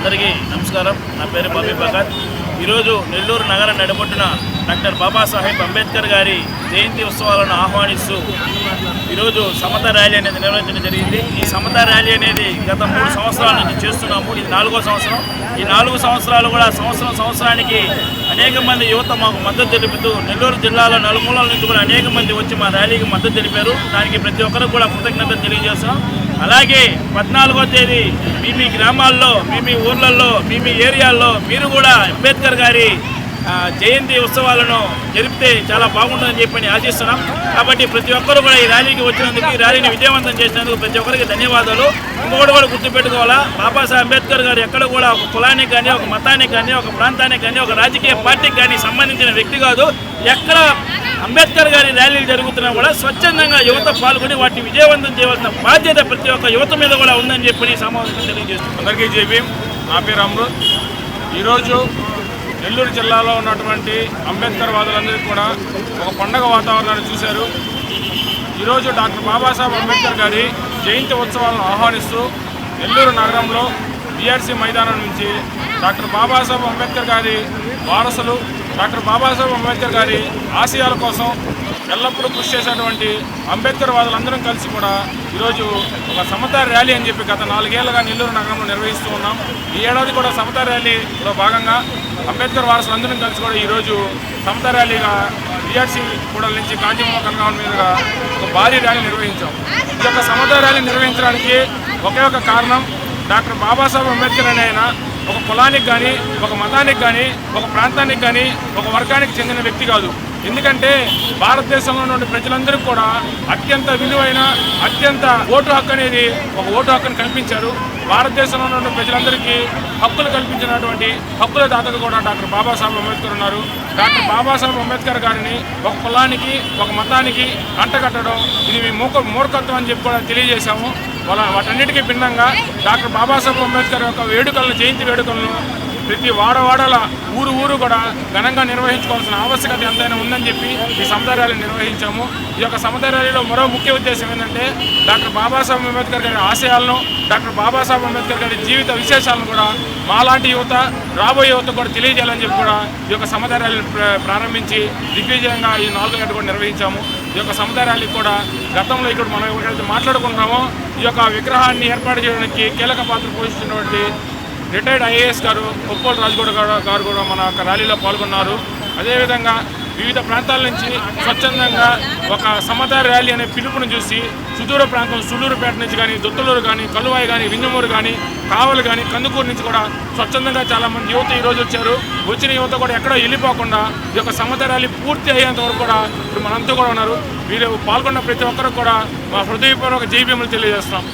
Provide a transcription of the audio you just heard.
అందరికీ నమస్కారం. నా పేరు బాబీ భగత్ ఈరోజు నెల్లూరు నగరం నడుబొట్టున డాక్టర్ బాబాసాహెబ్ అంబేద్కర్ గారి జయంతి ఉత్సవాలను ఆహ్వానిస్తూ ఈరోజు సమత ర్యాలీ అనేది నిర్వహించడం జరిగింది. ఈ సమత ర్యాలీ అనేది గత మూడు సంవత్సరాల నుంచి చేస్తున్నాము. ఇది నాలుగో సంవత్సరం. ఈ నాలుగు సంవత్సరాలు కూడా సంవత్సరం సంవత్సరానికి అనేక మంది యువత మాకు మద్దతు తెలుపుతూ నెల్లూరు జిల్లాలో నలుమూలల నుంచి కూడా అనేక మంది వచ్చి మా ర్యాలీకి మద్దతు తెలిపారు. దానికి ప్రతి ఒక్కరికి కూడా కృతజ్ఞతలు తెలియజేస్తాం. అలాగే పద్నాలుగో తేదీ మీ మీ గ్రామాల్లో మీ మీ ఊర్లలో మీ మీ ఏరియాల్లో మీరు కూడా అంబేద్కర్ గారి జయంతి ఉత్సవాలను జరిపితే చాలా బాగుంటుందని చెప్పని ఆశిస్తున్నాం. కాబట్టి ప్రతి ఒక్కరు కూడా ఈ ర్యాలీకి వచ్చినందుకు ఈ ర్యాలీని విజయవంతం చేసినందుకు ప్రతి ఒక్కరికి ధన్యవాదాలు. ఇంకొకటి కూడా గుర్తుపెట్టుకోవాలా బాబాసాహెబ్ అంబేద్కర్ గారు ఎక్కడ కూడా ఒక కులానికి కానీ ఒక మతానికి కానీ ఒక ప్రాంతానికి కానీ ఒక రాజకీయ పార్టీకి కానీ సంబంధించిన వ్యక్తి కాదు. ఎక్కడ అంబేద్కర్ గారి ర్యాలీలు జరుగుతున్నా కూడా స్వచ్ఛందంగా యువత పాల్గొని వాటిని విజయవంతం చేయవలసిన బాధ్యత ప్రతి ఒక్క యువత మీద కూడా ఉందని చెప్పి సమావేశం తెలియజేస్తున్నాం. అందరికీ జై నా పేరు అమృత్. ఈరోజు నెల్లూరు జిల్లాలో ఉన్నటువంటి అంబేద్కర్ వాదులందరికీ కూడా ఒక పండగ వాతావరణాన్ని చూశారు. ఈరోజు డాక్టర్ బాబాసాహెబ్ అంబేద్కర్ గారి జయంతి ఉత్సవాలను ఆహ్వానిస్తూ నెల్లూరు నగరంలో బీఆర్సీ మైదానం నుంచి డాక్టర్ బాబాసాహెబ్ అంబేద్కర్ గారి వారసులు డాక్టర్ బాబాసాహెబ్ అంబేద్కర్ గారి ఆశయాల కోసం ఎల్లప్పుడూ కృషి చేసేటువంటి అంబేద్కర్ వాదులందరం కలిసి కూడా ఈరోజు ఒక సమతా ర్యాలీ అని చెప్పి గత నాలుగేళ్ళుగా నెల్లూరు నగరంలో నిర్వహిస్తూ ఉన్నాం. ఈ ఏడాది కూడా సమతా ర్యాలీలో భాగంగా అంబేద్కర్ వారసులందరం కలిసి కూడా ఈరోజు సమతా ర్యాలీగా బీఆర్సీ కూడల నుంచి కాంచీమామ కనకావన్ మీదుగా ఒక భారీ ర్యాలీ నిర్వహించాం. ఈ యొక్క సమతా ర్యాలీ నిర్వహించడానికి ఒకే ఒక కారణం డాక్టర్ బాబాసాహెబ్ అంబేద్కర్ అనే ఆయన ఒక కులానికి కానీ ఒక మతానికి కానీ ఒక ప్రాంతానికి కానీ ఒక వర్గానికి చెందిన వ్యక్తి కాదు. ఎందుకంటే భారతదేశంలో ఉన్న ప్రజలందరికీ కూడా అత్యంత విలువైన అత్యంత ఓటు హక్కు అనేది ఒక ఓటు హక్కును కల్పించారు. భారతదేశంలో ఉన్న ప్రజలందరికీ హక్కులు కల్పించినటువంటి హక్కుల దాతగా కూడా డాక్టర్ బాబాసాహెబ్ అంబేద్కర్ ఉన్నారు. డాక్టర్ బాబాసాహెబ్ అంబేద్కర్ గారిని ఒక కులానికి ఒక మతానికి అంటగట్టడం ఇది మీ మూక మూర్ఖత్వం అని చెప్పి కూడా తెలియజేశాము. వాళ్ళ వాటన్నిటికీ భిన్నంగా డాక్టర్ బాబాసాహెబ్ అంబేద్కర్ యొక్క వేడుకలను జయంతి వేడుకలను ప్రతి వాడవాడల ఊరు ఊరు కూడా ఘనంగా నిర్వహించుకోవాల్సిన ఆవశ్యకత ఎంతైనా ఉందని చెప్పి ఈ సముదాయాలు నిర్వహించాము. ఈ యొక్క సముదాయాలలో మరో ముఖ్య ఉద్దేశం ఏంటంటే డాక్టర్ బాబాసాహెబ్ అంబేద్కర్ గారి ఆశయాలను డాక్టర్ బాబాసాహెబ్ అంబేద్కర్ గారి జీవిత విశేషాలను కూడా మాలాంటి యువత రాబోయే యువత కూడా తెలియజేయాలని చెప్పి కూడా ఈ యొక్క సముదాయాలను ప్ర- ప్రారంభించి దిగ్విజయంగా ఈ నాలుగు గంటలు కూడా నిర్వహించాము. ఈ యొక్క సముదాయాలకు కూడా గతంలో ఇక్కడ మనం ఎవరికైతే మాట్లాడుకుంటామో ఈ యొక్క విగ్రహాన్ని ఏర్పాటు చేయడానికి కీలక పాత్ర పోషించినటువంటి రిటైర్డ్ ఐఏఎస్ గారు కొప్పోలు రాజగౌడ గారు గారు కూడా మన యొక్క ర్యాలీలో పాల్గొన్నారు. అదేవిధంగా వివిధ ప్రాంతాల నుంచి స్వచ్ఛందంగా ఒక సమత ర్యాలీ అనే పిలుపును చూసి సుదూర ప్రాంతం సులూరుపేట నుంచి కానీ దుత్తలూరు కానీ కలువాయి కానీ వింజమూరు కానీ కావలు కానీ కందుకూరు నుంచి కూడా స్వచ్ఛందంగా చాలామంది యువత ఈరోజు వచ్చారు. వచ్చిన యువత కూడా ఎక్కడో వెళ్ళిపోకుండా ఈ యొక్క సమత ర్యాలీ పూర్తి అయ్యేంత వరకు కూడా ఇప్పుడు మనంతా కూడా ఉన్నారు. వీరు పాల్గొన్న ప్రతి ఒక్కరికి కూడా మా హృదయపూర్వక జైభీములు తెలియజేస్తున్నాం.